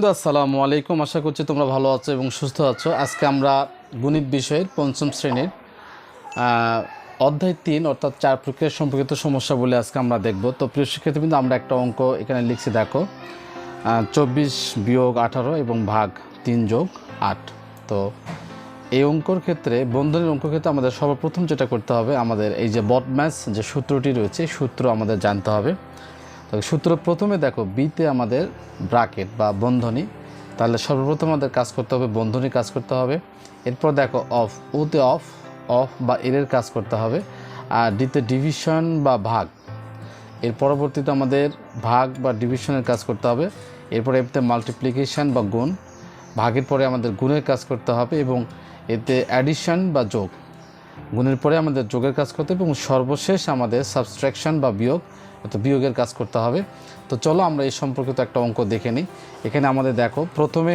শিক্ষার্থীবৃন্দ আসসালামু আলাইকুম। আশা করছি তোমরা ভালো আছো এবং সুস্থ আছো। আজকে আমরা গণিত বিষয়ের পঞ্চম শ্রেণির অধ্যায় তিন, অর্থাৎ চার প্রক্রিয়া সম্পর্কিত সমস্যা বলে আজকে আমরা দেখব। তো প্রিয় শিক্ষার্থীবৃন্দ আমরা একটা অঙ্ক এখানে লিখছি, দেখো চব্বিশ বিয়োগ আঠারো এবং ভাগ তিন যোগ আট। তো এই অঙ্কর ক্ষেত্রে, বন্ধনের অঙ্ক ক্ষেত্রে আমাদের সর্বপ্রথম যেটা করতে হবে, আমাদের এই যে বটম্যাচ যে সূত্রটি রয়েছে সূত্র আমাদের জানতে হবে। তো সূত্র প্রথমে দেখো বিতে আমাদের ব্রাকেট বা বন্ধনী। তাহলে সর্বপ্রথম আমাদের কাজ করতে হবে, বন্ধনী কাজ করতে হবে। এরপর দেখো অফ ওতে অফ অফ বা এর কাজ করতে হবে। আর ডিতে ডিভিশন বা ভাগ। এর পরবর্তীতে আমাদের ভাগ বা ডিভিশনের কাজ করতে হবে। এরপরে এতে মাল্টিপ্লিকেশান বা গুণ। ভাগের পরে আমাদের গুণের কাজ করতে হবে এবং এতে অ্যাডিশন বা যোগ। গুণের পরে আমাদের যোগের কাজ করতে হবে এবং সর্বশেষ আমাদের সাবস্ট্রাকশন বা বিয়োগ অর্থাৎ বিয়োগের কাজ করতে হবে। তো চলো আমরা এই সম্পর্কিত একটা অঙ্ক দেখে নিই। এখানে আমাদের দেখো, প্রথমে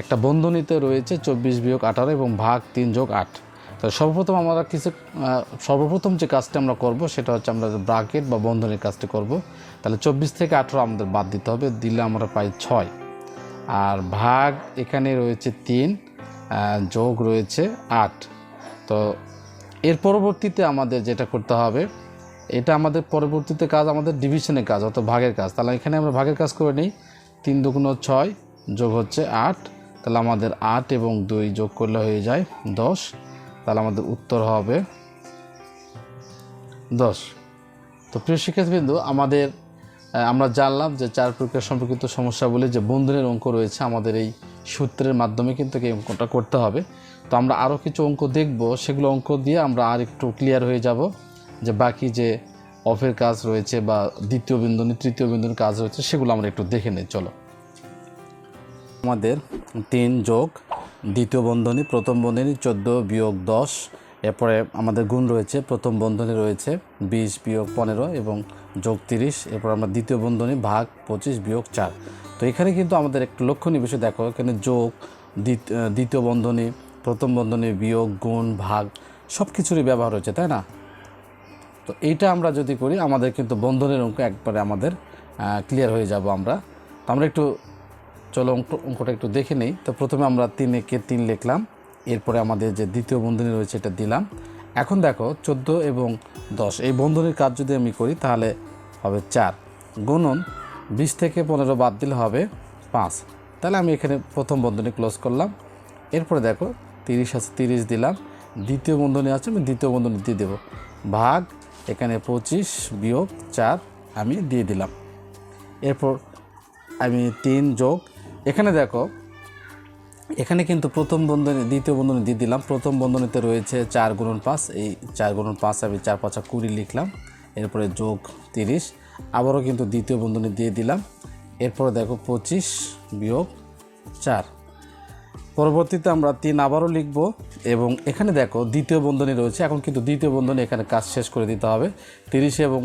একটা বন্ধনীতে রয়েছে চব্বিশ বিয়োগ আঠারো এবং ভাগ তিন যোগ আট। তো সর্বপ্রথম আমরা কিছু সর্বপ্রথম যে কাজটি আমরা করব সেটা হচ্ছে আমরা ব্রাকেট বা বন্ধনের কাজটি করব। তাহলে চব্বিশ থেকে আঠারো আমাদের বাদ দিতে হবে, দিলে আমরা পাই ছয়। আর ভাগ এখানে রয়েছে তিন যোগ রয়েছে আট। তো এর পরবর্তীতে আমাদের যেটা করতে হবে এটা আমাদের পরবর্তীতে কাজ, আমাদের ডিভিশনের কাজ, অর্থাৎ ভাগের কাজ। তাহলে এখানে আমরা ভাগের কাজ করে নিই। তিন দুগুণ ছয় যোগ হচ্ছে আট। তাহলে আমাদের আট এবং দুই যোগ করলে হয়ে যায় দশ। তাহলে আমাদের উত্তর হবে দশ। তো প্রিয় শিক্ষার্থীবৃন্দু, আমাদের আমরা জানলাম যে চার প্রক্রিয়া সম্পর্কিত সমস্যাগুলি যে বন্ধনের অঙ্ক রয়েছে, আমাদের এই সূত্রের মাধ্যমে কিন্তু এই অঙ্কটা করতে হবে। তো আমরা আরও কিছু অঙ্ক দেখব, সেগুলো অঙ্ক দিয়ে আমরা আর একটু ক্লিয়ার হয়ে যাব। যে বাকি যে অফের কাজ রয়েছে বা দ্বিতীয় বিন্দনী তৃতীয় বিন্দুর কাজ রয়েছে, সেগুলো আমরা একটু দেখে নিই, চলো। আমাদের তিন যোগ, দ্বিতীয় বন্ধনী, প্রথম বন্ধনী, চোদ্দ বিয়োগ দশ, এরপরে আমাদের গুণ রয়েছে, প্রথম বন্ধনী রয়েছে বিশ বিয়োগ পনেরো এবং যোগ তিরিশ, এরপর আমরা দ্বিতীয় বন্ধনী ভাগ পঁচিশ বিয়োগ চার। তো এখানে কিন্তু আমাদের একটু লক্ষণীয় বিষয় দেখো, এখানে যোগ, দ্বিত- দ্বিতীয় বন্ধনী, প্রথম বন্ধনী বিয়োগ, গুণ, ভাগ সব কিছুরই ব্যবহার হয়েছে, তাই না? তো এইটা আমরা যদি করি, আমাদের কিন্তু বন্ধনের অঙ্ক একবারে আমাদের ক্লিয়ার হয়ে যাব আমরা। তো আমরা একটু, চলো অঙ্ক, অঙ্কটা একটু দেখে নিই। তো প্রথমে আমরা তিন একে তিন লিখলাম। এরপরে আমাদের যে দ্বিতীয় বন্ধনী রয়েছে, এটা দিলাম। এখন দেখো, চোদ্দ এবং দশ, এই বন্ধনীর কাজ যদি আমি করি, তাহলে হবে চার। গুণন বিশ থেকে পনেরো বাদ দিলে হবে পাঁচ। তাহলে আমি এখানে প্রথম বন্ধনী ক্লোজ করলাম। এরপরে দেখো, তিরিশ আছে, তিরিশ দিলাম। দ্বিতীয় বন্ধনী আছে, আমি দ্বিতীয় বন্ধনী দিয়ে দেবো। ভাগ এখানে পঁচিশ বিয়োগ চার আমি দিয়ে দিলাম। এরপর আমি তিন যোগ। এখানে দেখো, এখানে কিন্তু প্রথম বন্ধনী, দ্বিতীয় বন্ধনী দিয়ে দিলাম। প্রথম বন্ধনীতে রয়েছে চার গুণন পাঁচ। এই চার গুণন পাঁচ আমি চার পাঁচা কুড়ি লিখলাম। এরপরে যোগ তিরিশ। আবারও কিন্তু দ্বিতীয় বন্ধনী দিয়ে দিলাম। এরপরে দেখো পঁচিশ বিয়োগ চার। পরবর্তীতে আমরা তিন আবারও লিখব এবং এখানে দেখো দ্বিতীয় বন্ধনী রয়েছে। এখন কিন্তু দ্বিতীয় বন্ধনী এখানে কাজ শেষ করে দিতে হবে। তিরিশ এবং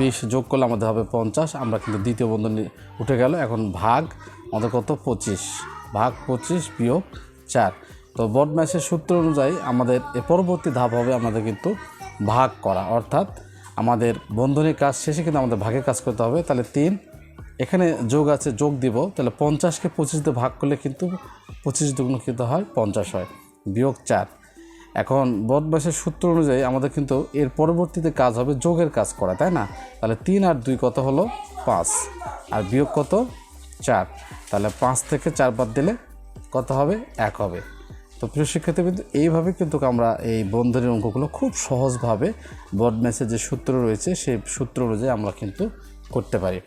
বিশ যোগ করলে আমাদের হবে পঞ্চাশ। আমরা কিন্তু দ্বিতীয় বন্ধনী উঠে গেল। এখন ভাগ আমাদের কত? পঁচিশ। ভাগ পঁচিশ বিয়োগ চার। তো বড ম্যাচের সূত্র অনুযায়ী আমাদের এ পরবর্তী ধাপ হবে আমাদের কিন্তু ভাগ করা। অর্থাৎ আমাদের বন্ধনীর কাজ শেষে কিন্তু আমাদের ভাগে কাজ করতে হবে। তাহলে তিন, এখানে যোগ আছে যোগ দিব। তাহলে পঞ্চাশকে পঁচিশ দিয়ে ভাগ করলে কিন্তু পঁচিশ দুগুণ কিন্তু হয় পঞ্চাশ হয়, বিয়োগ চার। এখন বদমাসের সূত্র অনুযায়ী আমাদের কিন্তু এর পরবর্তীতে কাজ হবে যোগের কাজ করা, তাই না? তাহলে তিন আর দুই কত হলো? পাঁচ। আর বিয়োগ কত? চার। তাহলে পাঁচ থেকে চার বাদ দিলে কত হবে? এক হবে। তো প্রিয় শিক্ষার্থী কিন্তু এইভাবে কিন্তু আমরা এই বন্ধনের অঙ্কগুলো খুব সহজভাবে বড ম্যাচের যে সূত্র রয়েছে, সেই সূত্র অনুযায়ী আমরা কিন্তু করতে পারি।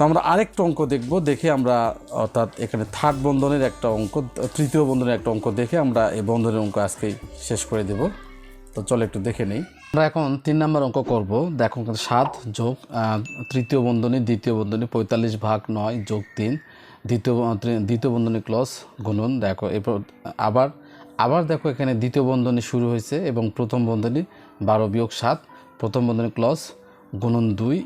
তো আমরা আরেকটা অঙ্ক দেখব, দেখে আমরা, অর্থাৎ এখানে থার্ড বন্ধনের একটা অঙ্ক, তৃতীয় বন্ধনের একটা অঙ্ক দেখে আমরা এই বন্ধনের অঙ্ক আজকে শেষ করে দেব। তো চলো একটু দেখে নেই। আমরা এখন তিন নম্বর অঙ্ক করব। দেখো সাত যোগ তৃতীয় বন্ধনী, দ্বিতীয় বন্ধনী পঁয়তাল্লিশ ভাগ নয় যোগ তিন। দ্বিতীয় দ্বিতীয় বন্ধনী ক্লস গুণন, দেখো, এরপর আবার আবার দেখো এখানে দ্বিতীয় বন্ধনী শুরু হয়েছে এবং প্রথম বন্ধনী বারো বিয়োগ সাত, প্রথম বন্ধনী ক্লস গুণন দুই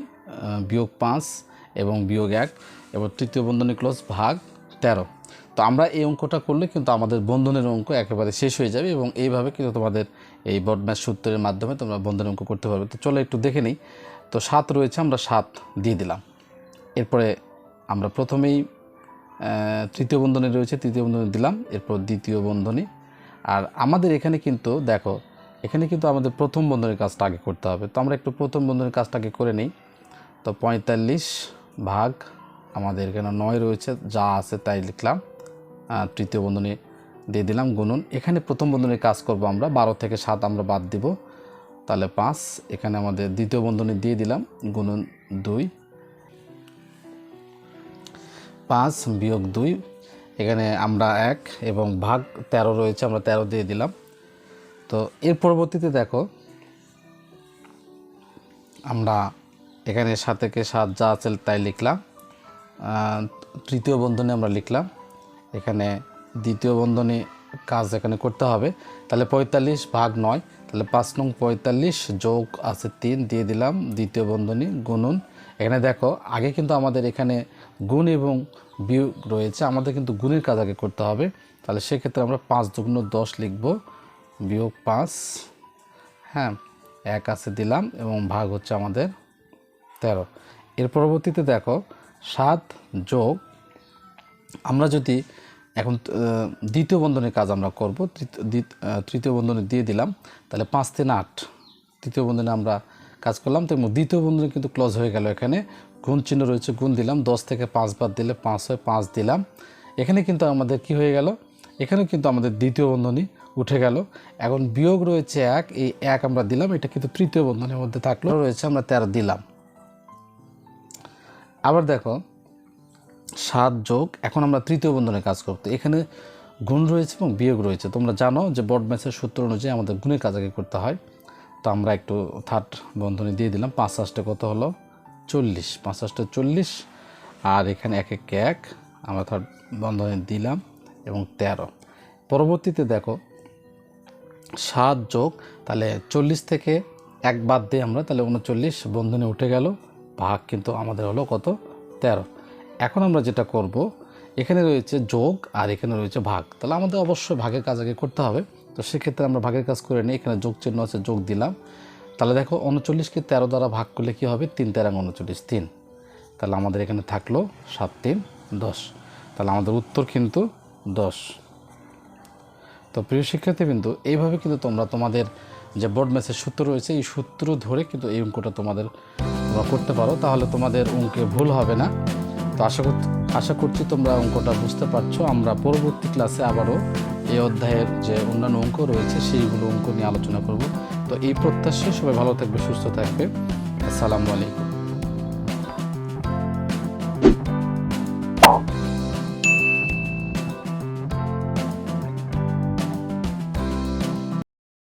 বিয়োগ পাঁচ এবং বিয়োগ এক। এবং তৃতীয় বন্ধনী ক্লোজ ভাগ তেরো। তো আমরা এই অঙ্কটা করলে কিন্তু আমাদের বন্ধনের অঙ্ক একেবারে শেষ হয়ে যাবে এবং এইভাবে কিন্তু তোমাদের এই বডম্যাচ সূত্রের মাধ্যমে তোমরা বন্ধনের অঙ্ক করতে পারবে। তো চলো একটু দেখে নিই। তো সাত রয়েছে, আমরা সাত দিয়ে দিলাম। এরপরে আমরা প্রথমেই তৃতীয় বন্ধনী রয়েছে, তৃতীয় বন্ধনী দিলাম, এরপর দ্বিতীয় বন্ধনী। আর আমাদের এখানে কিন্তু, দেখো, এখানে কিন্তু আমাদের প্রথম বন্ধনের কাজটা আগে করতে হবে। তো আমরা একটু প্রথম বন্ধনীর কাজটা আগে করে নিই। তো পঁয়তাল্লিশ ভাগ, আমাদের এখানে নয় রয়েছে, যা আছে তাই লিখলাম। তৃতীয় বন্ধনী দিয়ে দিলাম, গুনুন। এখানে প্রথম বন্ধনীর কাজ করব আমরা, বারো থেকে সাত আমরা বাদ দিব। তাহলে পাঁচ, এখানে আমাদের দ্বিতীয় বন্ধনী দিয়ে দিলাম, গুনুন দুই। পাঁচ বিয়োগ দুই, এখানে আমরা এক এবং ভাগ তেরো রয়েছে, আমরা তেরো দিয়ে দিলাম। তো এর পরবর্তীতে দেখো, আমরা এখানে সাত থেকে সাত যা আছে তাই লিখলাম। তৃতীয় বন্ধনী আমরা লিখলাম। এখানে দ্বিতীয় বন্ধনী কাজ এখানে করতে হবে। তাহলে পঁয়তাল্লিশ ভাগ নয়, তাহলে পাঁচ নং পঁয়তাল্লিশ যোগ আছে তিন, দিয়ে দিলাম দ্বিতীয় বন্ধনী গুনুন এখানে দেখো, আগে কিন্তু আমাদের এখানে গুণ এবং বিয়োগ রয়েছে, আমাদের কিন্তু গুণের কাজ আগে করতে হবে। তাহলে সেক্ষেত্রে আমরা পাঁচ দুগুণ দশ লিখব, বিয়োগ পাঁচ। হ্যাঁ এক আছে দিলাম এবং ভাগ হচ্ছে আমাদের তেরো। এর পরবর্তীতে দেখো, সাত যোগ, আমরা যদি এখন দ্বিতীয় বন্ধনের কাজ আমরা করব তৃতীয়- বন্ধনে দিয়ে দিলাম, তাহলে পাঁচ তিন আট। তৃতীয় বন্ধনে আমরা কাজ করলাম, তো দ্বিতীয় বন্ধনে কিন্তু ক্লোজ হয়ে গেল এখানে। গুণ চিহ্ন রয়েছে, গুণ দিলাম, দশ থেকে পাঁচ বাদ দিলে পাঁচ হয়, পাঁচ দিলাম। এখানে কিন্তু আমাদের কি হয়ে গেল? এখানে কিন্তু আমাদের দ্বিতীয় বন্ধনী উঠে গেল। এখন বিয়োগ রয়েছে এক, এই এক আমরা দিলাম, এটা কিন্তু তৃতীয় বন্ধনের মধ্যে থাকল, রয়েছে, আমরা তেরো দিলাম। আবার দেখো, সাত যোগ, এখন আমরা তৃতীয় বন্ধনে কাজ করতে, এখানে গুণ রয়েছে এবং বিয়োগ রয়েছে। তোমরা জানো যে বড ম্যাচের সূত্র অনুযায়ী আমাদের গুণের কাজ আগে করতে হয়। তো আমরা একটু থার্ড বন্ধনী দিয়ে দিলাম, পাঁচ আষ্টে কত হলো? চল্লিশ। পাঁচ আষ্টে চল্লিশ, আর এখানে এক এক এক, আমরা থার্ড বন্ধনী দিলাম, এবং তেরো। পরবর্তীতে দেখো, সাত যোগ, তাহলে চল্লিশ থেকে এক বাদ দিয়ে আমরা, তাহলে উনচল্লিশ বন্ধনে উঠে গেল। ভাগ কিন্তু আমাদের হলো কত? তেরো। এখন আমরা যেটা করব, এখানে রয়েছে যোগ আর এখানে রয়েছে ভাগ। তাহলে আমাদের অবশ্যই ভাগের কাজ আগে করতে হবে। তো সেক্ষেত্রে আমরা ভাগের কাজ করে নিই। এখানে যোগ চিহ্ন আছে, যোগ দিলাম। তাহলে দেখো উনচল্লিশকে তেরো দ্বারা ভাগ করলে কী হবে? তিন তেরো উনচল্লিশ, তিন। তাহলে আমাদের এখানে থাকল সাত, তিন, দশ। তাহলে আমাদের উত্তর কিন্তু দশ। তো প্রিয় শিক্ষার্থী কিন্তু এইভাবে কিন্তু তোমরা তোমাদের যে বোর্ড ম্যাচের সূত্র রয়েছে, এই সূত্র ধরে কিন্তু এই অঙ্কটা তোমাদের তোমরা করতে পারো, তাহলে তোমাদের অঙ্কে ভুল হবে না। তো আশা আশা করছি তোমরা অঙ্কটা বুঝতে পারছ। আমরা পরবর্তী ক্লাসে আবারও এই অধ্যায়ের যে অন্যান্য অঙ্ক রয়েছে, সেইগুলো অঙ্ক নিয়ে আলোচনা করব। তো এই প্রত্যাশায় সবাই ভালো থাকবে, সুস্থ থাকবে। আসসালামু আলাইকুম।